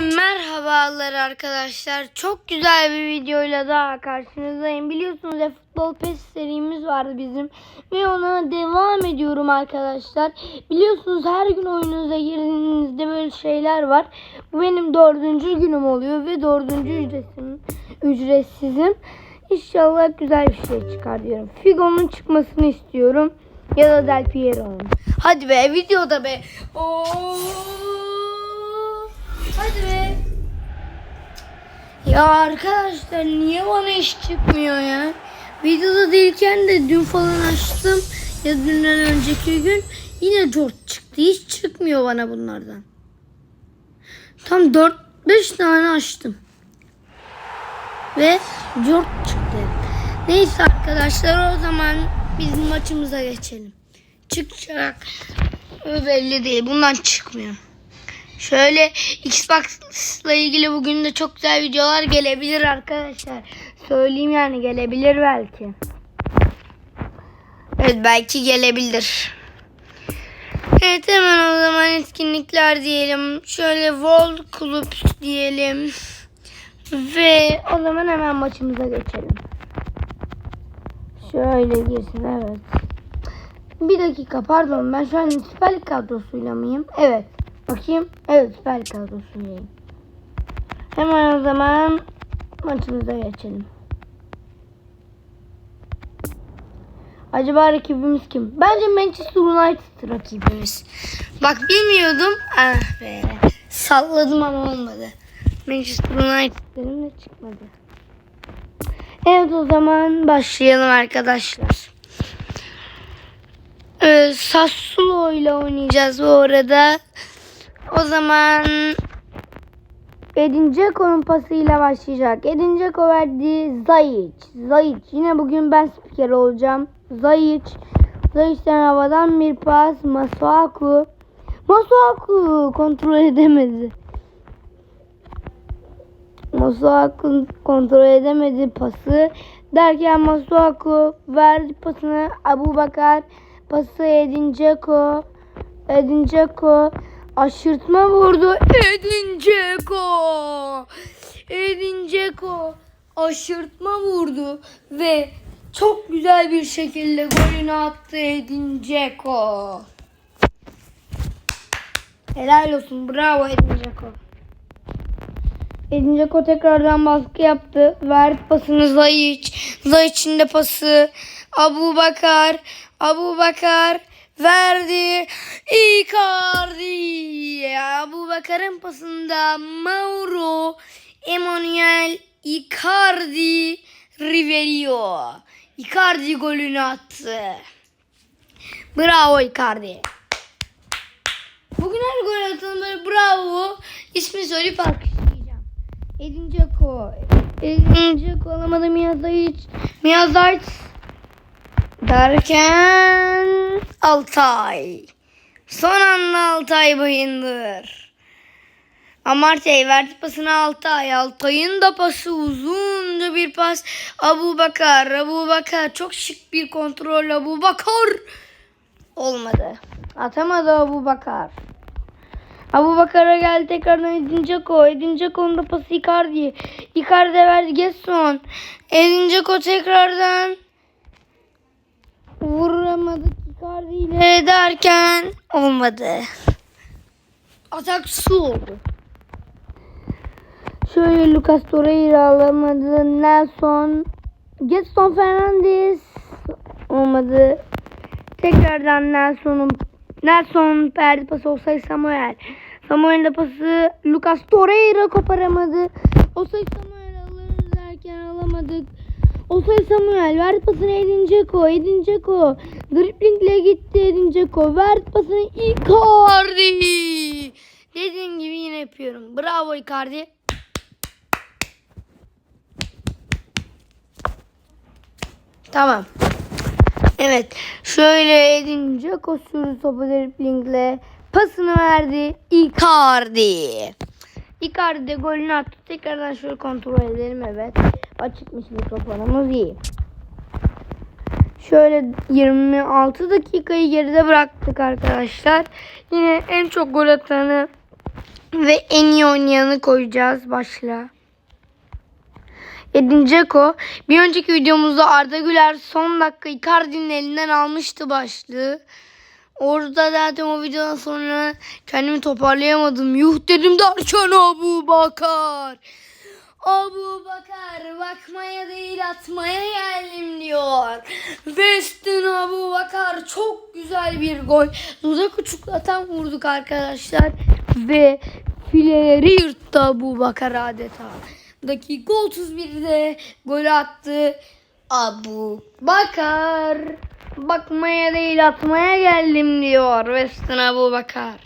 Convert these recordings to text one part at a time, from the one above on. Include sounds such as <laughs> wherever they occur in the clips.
Merhabalar arkadaşlar. Çok güzel bir videoyla daha karşınızdayım. Biliyorsunuz ya futbol pes serimiz vardı bizim ve ona devam ediyorum arkadaşlar. Biliyorsunuz her gün oyununuza girdiğinizde böyle şeyler var. Bu benim dördüncü günüm oluyor ve dördüncü ücretim, ücretsizim. İnşallah güzel bir şey çıkar diyorum. Figo'nun çıkmasını istiyorum. Ya da Del Piero'nun. Hadi be videoda be. Oo. Hadi be. Ya arkadaşlar niye bana iş çıkmıyor ya? Videoda değilken de dün falan açtım. Ya dünden önceki gün yine dört çıktı. Hiç çıkmıyor bana bunlardan. Tam 4-5 tane açtım. Ve dört çıktı. Neyse arkadaşlar o zaman biz maçımıza geçelim. Çıkacak. Belli değil. Bundan çıkmıyor. Şöyle Xbox'la ilgili bugün de çok güzel videolar gelebilir arkadaşlar. Söyleyeyim yani gelebilir belki. Evet belki gelebilir. Evet hemen o zaman etkinlikler diyelim. Şöyle World Club diyelim. Ve o zaman hemen maçımıza geçelim. Şöyle girsin evet. Bir dakika pardon ben şu an Süper Lig kadrosuyla mıyım? Evet. Bakayım. Evet Süper Lig kadrosuylayım. Hemen o zaman maçımıza geçelim. Acaba rakibimiz kim? Bence Manchester United rakibimiz. Bak bilmiyordum. Ah be. Salladım ama olmadı. Manchester United dedim de çıkmadı. Evet o zaman başlayalım arkadaşlar. Ee, Sassuolo ile oynayacağız bu arada. O zaman Edin Dzeko'nun pasıyla başlayacak. Edin Dzeko verdi Zayic. Zayic. Yine bugün ben spiker olacağım. Zayic. Zayic'ten havadan bir pas. Masuaku. Masuaku kontrol edemedi. Masuaku kontrol edemedi pası. Derken Masuaku verdi pasını Abu Bakar. Pası Edin Dzeko. Edin Dzeko aşırtma vurdu. Edin Dzeko. Edin Dzeko aşırtma vurdu ve çok güzel bir şekilde golünü attı Edin Dzeko. Helal olsun. Bravo Edin Dzeko. Edin Dzeko tekrardan baskı yaptı. Verdi pasını Zayic. Zayic'in de pası. Abu Bakar. Abu Bakar verdi. Icardi. Abu Bakar'ın pasında Mauro Emanuel Icardi Riverio. Icardi golünü attı. Bravo Icardi. Bugün her gol atanlara bravo. İsmi söyleyip alkışlayacağım. Edin Dzeko. Edin Dzeko alamadı Miyazayic. Miyazayic derken Altay. Son anda Altay bayındır. Amartey verdi pasını Altay. Altay'ın da pası uzunca bir pas. Abu Bakar. Abu Bakar çok şık bir kontrol. Abu Bakar. Olmadı. Atamadı Abu Bakar. Abu Bakar'a geldi tekrardan Edin Dzeko. Edin Dzeko'nun da pası Icardi'ye. Icardi verdi Gesson. Edin Dzeko tekrardan vuramadık Icardi ile derken olmadı. Atak su oldu. Şöyle Lucas Torreira alamadı. Nelson. Gaston Fernandes olmadı. Tekrardan Nelson'un Nelson perdi pası olsaydı Samuel. Samuel'in de pası Lucas Torreira koparamadı. Olsaydı Samuel alırız derken alamadık. Olsaydı Samuel verdi pasını Edin Dzeko. Edin Dzeko driplingle gitti Edin Dzeko. Verdi pasını Icardi. Dediğim gibi yine yapıyorum. Bravo Icardi. Tamam. Evet. Şöyle Edin Dzeko sürdü topu driplingle. Pasını verdi. Icardi. Icardi de golünü attı. Tekrardan şöyle kontrol edelim. Evet. Açıkmış mikrofonumuz iyi. Şöyle 26 dakikayı geride bıraktık arkadaşlar. Yine en çok gol atanı Ve en iyi oynayanı koyacağız başla. Edin Dzeko. Bir önceki videomuzda Arda Güler son dakika Icardi'nin elinden almıştı başlığı. Orada zaten o videodan sonra kendimi toparlayamadım. Yuh dedim derken Abu Bakar. Abu Bakar bakmaya değil atmaya geldim diyor. Weston Abu Bakar çok güzel bir gol. Dudak uçuklatan vurduk arkadaşlar. Ve fileleri yırttı Abu Bakar adeta. Dakika 31'de gol attı. Abu Bakar. Bakmaya değil atmaya geldim diyor Weston Abu Bakar.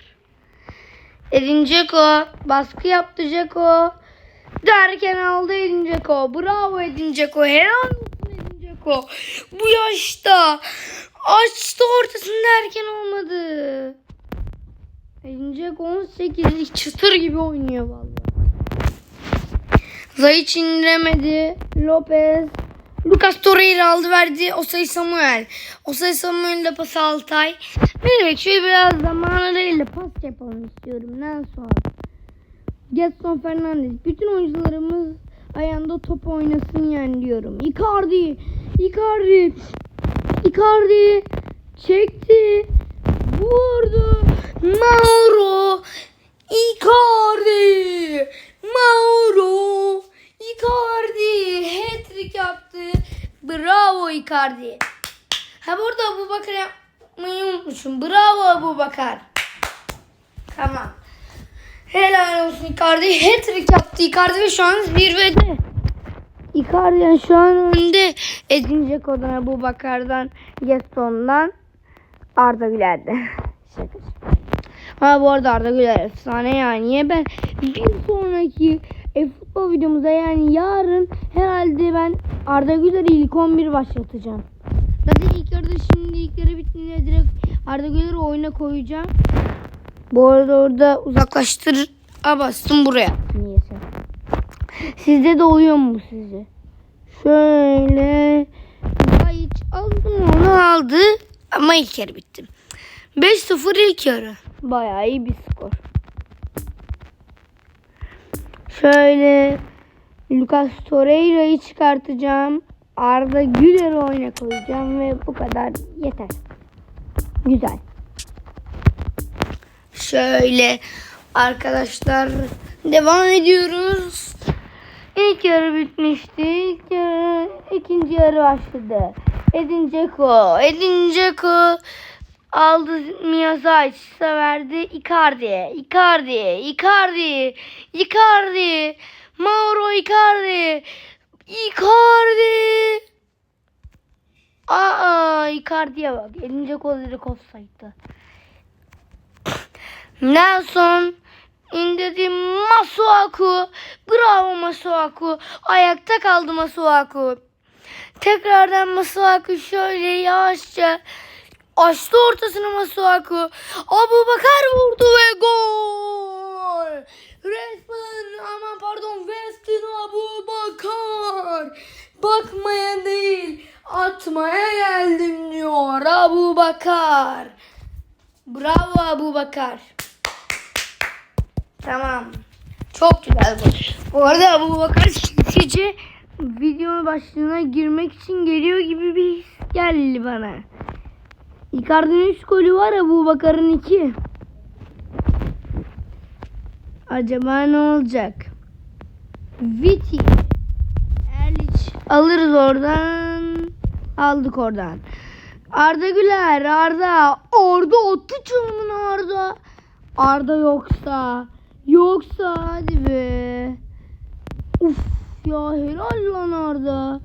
Edin Dzeko baskı yaptı Dzeko. Derken aldı Edin Dzeko. Bravo Edin Dzeko. Helal Edin Dzeko. Bu yaşta açtı ortasını derken olmadı. Edin Dzeko 18 çıtır gibi oynuyor vallahi. Zayıç indiremedi. Lopez. Lucas Torreira aldı verdi. Osay Samuel. Osay Samuel'de pas Altay. Melek şöyle biraz zamanlarıyla pas yapalım istiyorum. Nelson. Getson Fernandes. Bütün oyuncularımız ayağında top oynasın yani diyorum. Icardi. Icardi. Icardi. Çekti. Vurdu. Mauro. Icardi. Mauro. Icardi. Hat-trick yaptı. Bravo Icardi. Ha burada Abu Bakar yapmayı unutmuşum. Bravo Abu Bakar. Tamam. Helal olsun Icardi. Hat-trick yaptı Icardi ve şu an zirvede. Icardi yani şu an önde. Edin Dzeko'dan, Abu Bakar'dan, Gaston'dan, Arda Güler'de. <laughs> Şaka. Ha bu arada Arda Güler efsane yani. Niye ben bir sonraki e, futbol videomuzda yani yarın herhalde ben Arda Güler'i ilk 11 başlatacağım. Zaten ilk yarıda şimdi ilk yarı bittiğinde direkt Arda Güler'i oyuna koyacağım. Bu arada orada uzaklaştır A bastım buraya. Niyeyse. Sizde de oluyor mu sizce? Şöyle hiç aldım onu aldı ama ilk yarı bitti. 5-0 ilk yarı. Bayağı iyi bir skor. Şöyle Lucas Torreira'yı çıkartacağım. Arda Güler'i oyuna koyacağım ve bu kadar yeter. Güzel. Şöyle arkadaşlar devam ediyoruz. İlk yarı bitmişti. İlk yarı, ikinci yarı başladı. Edin Dzeko. Edin Dzeko aldı Miyazakis'e verdi. Icardi. Icardi. Icardi. Icardi. Mauro Icardi. Icardi. Aa Icardi'ye bak. Edin Dzeko direkt offside'da. Nelson indirdi Masuaku. Bravo Masuaku. Ayakta kaldı Masuaku. Tekrardan Masuaku şöyle yavaşça açtı ortasını Masuaku. Abu Bakar vurdu ve gol. Resmen aman pardon Weston Abu Bakar. Bakmaya değil atmaya geldim diyor Abu Bakar. Bravo Abu Bakar. Tamam. Çok güzel bu. Bu arada Abu Bakar sinsice video başlığına girmek için geliyor gibi bir his geldi bana. Icardi'nin 3 golü var Abu Bakar'ın 2. Acaba ne olacak? Viti. Erliç. Alırız oradan. Aldık oradan. Arda Güler. Arda. Arda attı çalımını Arda. Arda yoksa. Yoksa hadi be. Uf ya helal lan Arda.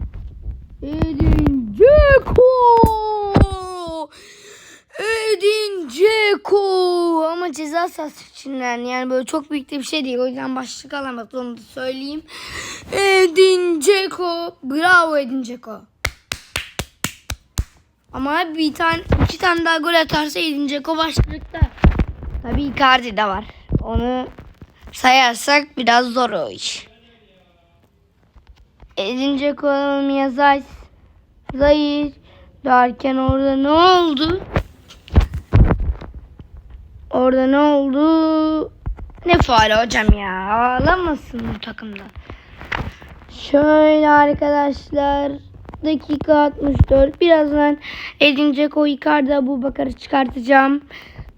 Edin Dzeko. Edin Dzeko. Ama ceza sahası içinden yani böyle çok büyük bir şey değil. O yüzden başlık alamadı onu da söyleyeyim. Edin Dzeko. Bravo Edin Dzeko. Ama bir tane iki tane daha gol atarsa Edin Dzeko başlıkta. Tabii Icardi de var. Onu sayarsak biraz zor o iş. Edin Dzeko, Miyazaki, Zahir derken orada ne oldu? Orada ne oldu? Ne faali hocam ya. Ağlamasın bu takımda. Şöyle arkadaşlar. Dakika 64. Birazdan Edin Dzeko, Icardi, Abu Bakar'ı çıkartacağım.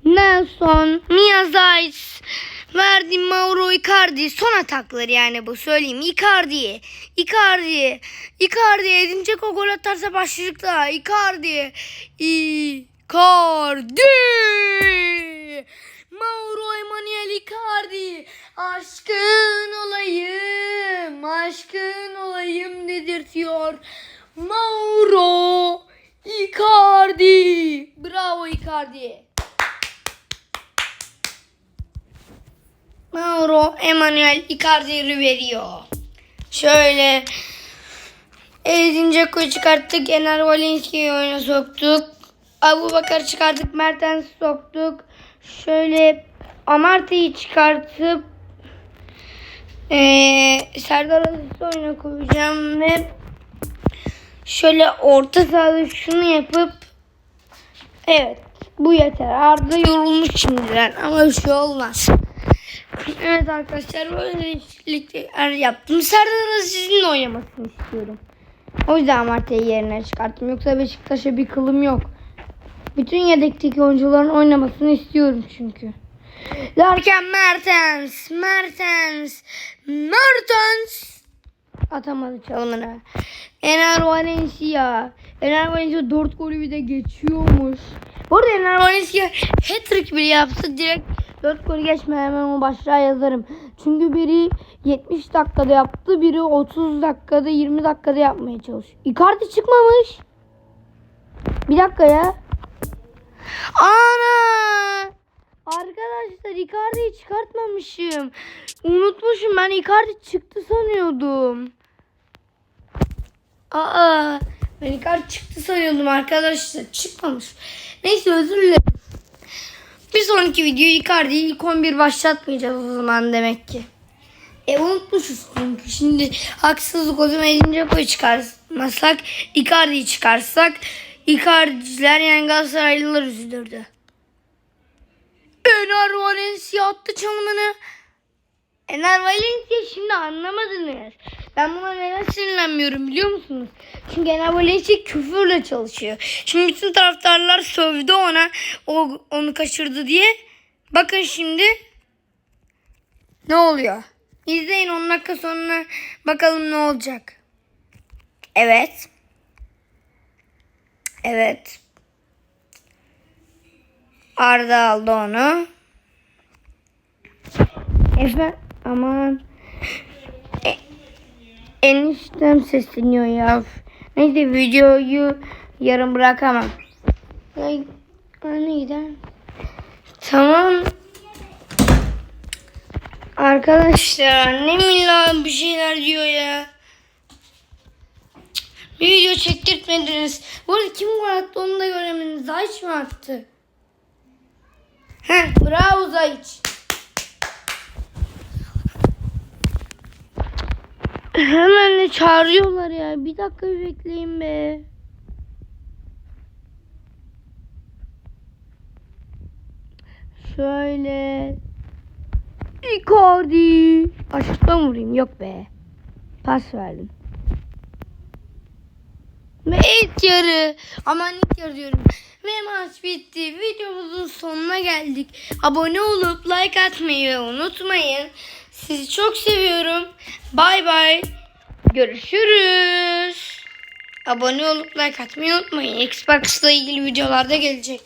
Nelson, Mia Zayt, Verdi, Mauro, Icardi. Son atakları yani bu söyleyeyim. Icardi, Icardi, Icardi. Edin Dzeko gol atarsa başlıkta. Icardi, Icardi. Mauro Emanuel Icardi. Aşkın olayım, aşkın olayım dedirtiyor. Mauro Icardi. Bravo Icardi. Mauro Emanuel Icardi veriyor. Şöyle Edin Dzeko'yu çıkarttık. Ener Valencia'yı oyuna soktuk. Abu Bakar çıkarttık. Mertens'i soktuk. Şöyle Amartya'yı çıkartıp eee Serdar Aziz'i oyuna koyacağım ve şöyle orta sahada şunu yapıp evet bu yeter. Arda yorulmuş şimdiden ama bir şey olmaz. Evet arkadaşlar böyle değişiklikler yaptım. Serdar Aziz'in oynamasını istiyorum. O yüzden Amartya'yı yerine çıkarttım. Yoksa Beşiktaş'a bir kılım yok. Bütün yedekteki oyuncuların oynamasını istiyorum çünkü. Derken Mertens, Mertens, Mertens atamadı çalımını. Ener Valencia. Ener Valencia 4 golü bir de geçiyormuş. Bu arada Ener Valencia hat-trick bile yapsa direkt 4 golü geçme hemen o başlığa yazarım. Çünkü biri 70 dakikada yaptı, biri 30 dakikada 20 dakikada yapmaya çalışıyor. Icardi çıkmamış. Bir dakika ya. Ana! Arkadaşlar Icardi'yi çıkartmamışım. Unutmuşum ben Icardi çıktı sanıyordum. Aa, ben Icardi çıktı sanıyordum arkadaşlar. Çıkmamış. Neyse özür dilerim. Bir sonraki videoyu Icardi'yi ilk 11 başlatmayacağız o zaman demek ki. E unutmuşuz çünkü. Şimdi haksızlık o zaman Edin koy çıkarmasak, Icardi'yi çıkarsak Icardi'ciler yani Galatasaraylılar üzülürdü. Ener Valencia attı çalımını. Ener Valencia şimdi anlamadınız. Ben buna neden sinirlenmiyorum biliyor musunuz? Çünkü Ener Valencia küfürle çalışıyor. Şimdi bütün taraftarlar sövdü ona o onu kaçırdı diye. Bakın şimdi ne oluyor? İzleyin 10 dakika sonra bakalım ne olacak. Evet. Evet. Arda aldı onu. Efe aman. Eniştem sesleniyor ya. Neyse videoyu yarım bırakamam. Ay, anne gider. Tamam. Arkadaşlar annem illa bir şeyler diyor ya. Bir video çektirtmediniz. Bu arada kim gol attı onu da göremediniz. Zayç mı attı? Heh, bravo Zayç. Hemen de çağırıyorlar ya. Bir dakika bir bekleyin be. Şöyle. Icardi. Aşıktan vurayım. Yok be. Pas verdim. Ve ilk yarı. Aman ilk yarı diyorum. Ve maç bitti. Videomuzun sonuna geldik. Abone olup like atmayı unutmayın. Sizi çok seviyorum. Bay bay. Görüşürüz. Abone olup like atmayı unutmayın. Xbox'la ilgili videolarda gelecek.